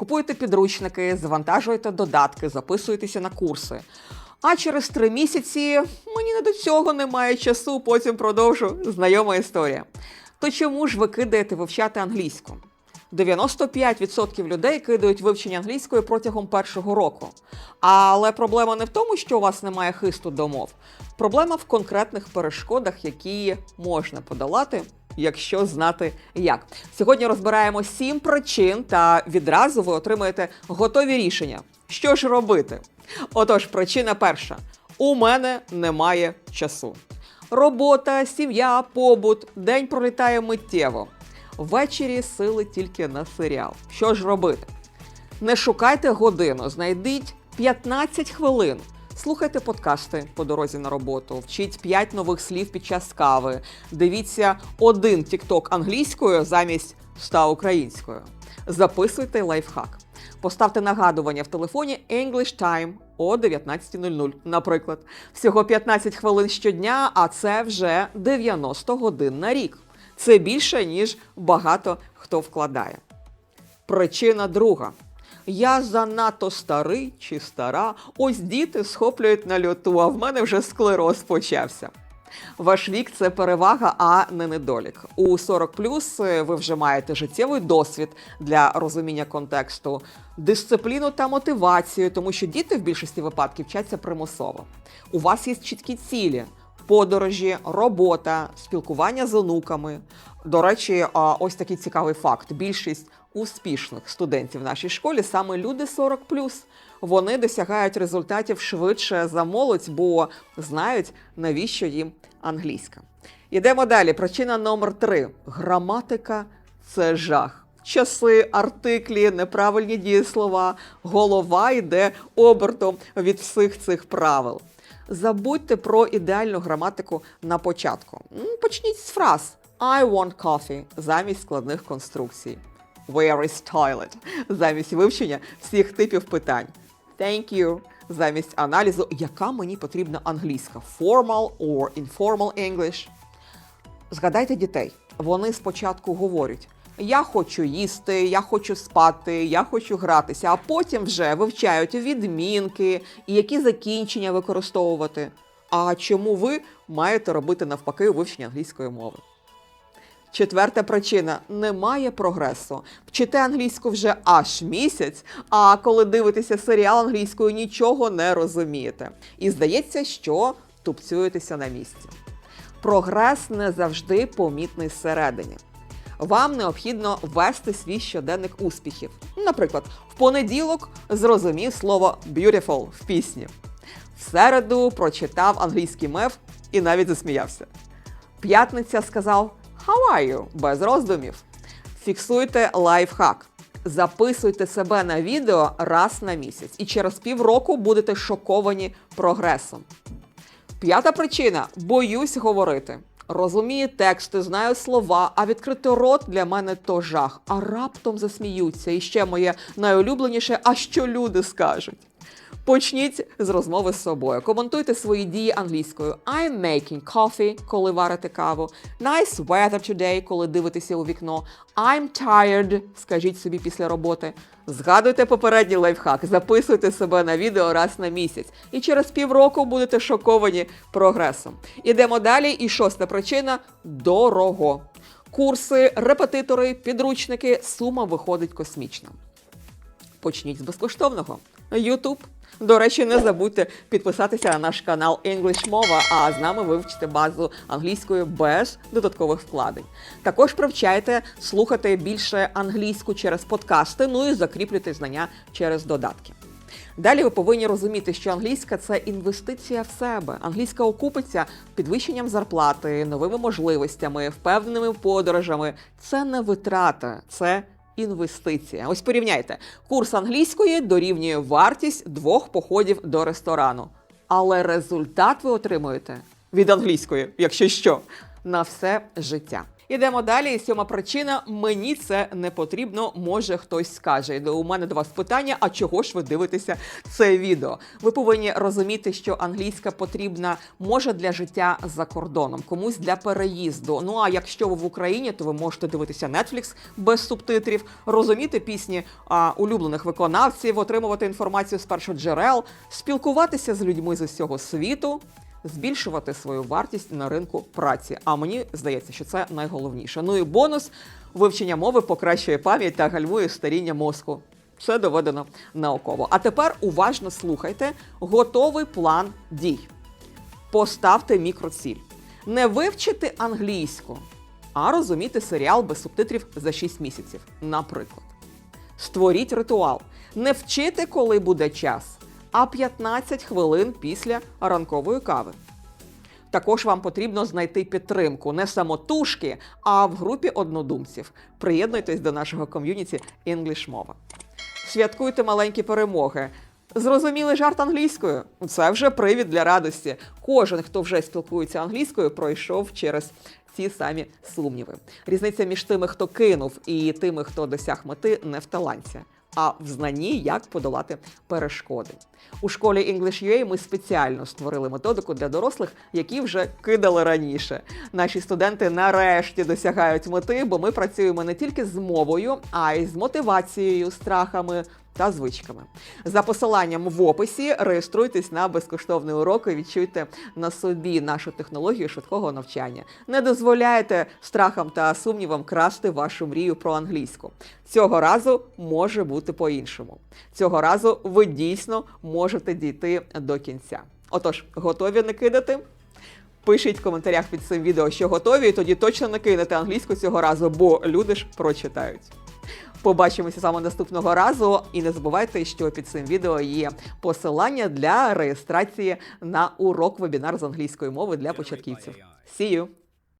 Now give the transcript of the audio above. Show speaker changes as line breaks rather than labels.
Купуєте підручники, завантажуєте додатки, записуєтеся на курси. А через три місяці мені не до цього немає часу, потім продовжу знайома історія. То чому ж ви кидаєте вивчати англійську? 95% людей кидають вивчення англійської протягом першого року. Але проблема не в тому, що у вас немає хисту до мов. Проблема в конкретних перешкодах, які можна подолати, якщо знати як. Сьогодні розбираємо сім причин, та відразу ви отримаєте готові рішення. Що ж робити? Отож, причина перша: у мене немає часу. Робота, сім'я, побут, день пролітає миттєво. Ввечері сили тільки на серіал. Що ж робити? Не шукайте годину, знайдіть 15 хвилин. Слухайте подкасти по дорозі на роботу, вчіть 5 нових слів під час кави. Дивіться один TikTok англійською замість 100 українською. Записуйте лайфхак. Поставте нагадування в телефоні English Time о 19.00, наприклад. Всього 15 хвилин щодня, а це вже 90 годин на рік. Це більше, ніж багато хто вкладає. Причина друга. Я занадто старий чи стара. Ось діти схоплюють на льоту, а в мене вже склероз почався. Ваш вік це перевага, а не недолік. У 40 ви вже маєте життєвий досвід для розуміння контексту, дисципліну та мотивацію, тому що діти в більшості випадків вчаться примусово. У вас є чіткі цілі. Подорожі, робота, спілкування з онуками. До речі, ось такий цікавий факт: більшість успішних студентів в нашій школі саме люди 40 Вони досягають результатів швидше за молодь, бо знають, навіщо їм англійська. Ідемо далі. Причина номер три: граматика це жах. Часи, артиклі, неправильні дієслова, голова йде обертом від всіх цих правил. Забудьте про ідеальну граматику на початку. Почніть з фраз I want coffee замість складних конструкцій. Where is toilet замість вивчення всіх типів питань. Thank you замість аналізу, яка мені потрібна англійська. Formal or informal English. Згадайте дітей. Вони спочатку говорять: я хочу їсти, я хочу спати, я хочу гратися, а потім вже вивчають відмінки і які закінчення використовувати. А чому ви маєте робити навпаки у вивченні англійської мови? Четверта причина немає прогресу. Вчите англійську вже аж місяць, а коли дивитеся серіал англійською, нічого не розумієте. І здається, що тупцюєтеся на місці. Прогрес не завжди помітний зсередині. Вам необхідно ввести свій щоденник успіхів. Наприклад, в понеділок зрозумів слово beautiful в пісні. В середу прочитав англійський мев і навіть засміявся. П'ятниця сказав How без роздумів. Фіксуйте лайфхак. Записуйте себе на відео раз на місяць, і через півроку будете шоковані прогресом. П'ята причина боюсь говорити. Розумію тексти, знаю слова, а відкрити рот для мене то жах. А раптом засміються. І ще моє найулюбленіше, а що люди скажуть. Почніть з розмови з собою. Коментуйте свої дії англійською. I'm making coffee, коли варите каву. Nice weather today, коли дивитеся у вікно. I'm tired, скажіть собі після роботи. Згадуйте попередній лайфхак, записуйте себе на відео раз на місяць. І через півроку будете шоковані прогресом. Ідемо далі. І шоста причина дорого. Курси, репетитори, підручники, сума виходить космічна. Почніть з безкоштовного. YouTube. До речі, не забудьте підписатися на наш канал English Мова, а з нами вивчите базу англійської без додаткових вкладень. Також привчайте слухати більше англійську через подкасти, ну і закріплюйте знання через додатки. Далі ви повинні розуміти, що англійська це інвестиція в себе. Англійська окупиться підвищенням зарплати, новими можливостями, впевненими подорожами. Це не витрата, це інвестиція. Ось порівняйте, курс англійської дорівнює вартість двох походів до ресторану. Але результат ви отримуєте від англійської, якщо що, на все життя. Ідемо далі. Сьома причина: мені це не потрібно. Може хтось скаже. І У мене до вас питання: а чого ж ви дивитеся це відео? Ви повинні розуміти, що англійська потрібна може для життя за кордоном, комусь для переїзду. Ну а якщо ви в Україні, то ви можете дивитися Netflix без субтитрів, розуміти пісні а, улюблених виконавців, отримувати інформацію з першоджерел, спілкуватися з людьми з усього світу збільшувати свою вартість на ринку праці. А мені здається, що це найголовніше. Ну і бонус вивчення мови покращує пам'ять та гальмує старіння мозку. Це доведено науково. А тепер уважно слухайте готовий план дій. Поставте мікроціль. Не вивчити англійську, а розуміти серіал без субтитрів за 6 місяців. Наприклад, створіть ритуал. Не вчити, коли буде час, а 15 хвилин після ранкової кави. Також вам потрібно знайти підтримку не самотужки, а в групі однодумців. Приєднуйтесь до нашого ком'юніті English Мова. Святкуйте маленькі перемоги. Зрозуміли жарт англійською? Це вже привід для радості. Кожен, хто вже спілкується англійською, пройшов через ці самі сумніви. Різниця між тими, хто кинув, і тими, хто досяг мети, не в таланті, а в знанні, як подолати перешкоди. У школі English.ua ми спеціально створили методику для дорослих, які вже кидали раніше. Наші студенти нарешті досягають мети, бо ми працюємо не тільки з мовою, а й з мотивацією, страхами. Та звичками за посиланням в описі реєструйтесь на безкоштовний урок і відчуйте на собі нашу технологію швидкого навчання. Не дозволяйте страхам та сумнівам красти вашу мрію про англійську. Цього разу може бути по-іншому. Цього разу ви дійсно можете дійти до кінця. Отож, готові не кидати? Пишіть в коментарях під цим відео, що готові, і тоді точно не кинете англійську цього разу, бо люди ж прочитають. Побачимося з вами наступного разу. І не забувайте, що під цим відео є посилання для реєстрації на урок вебінар з англійської мови для початківців. See you!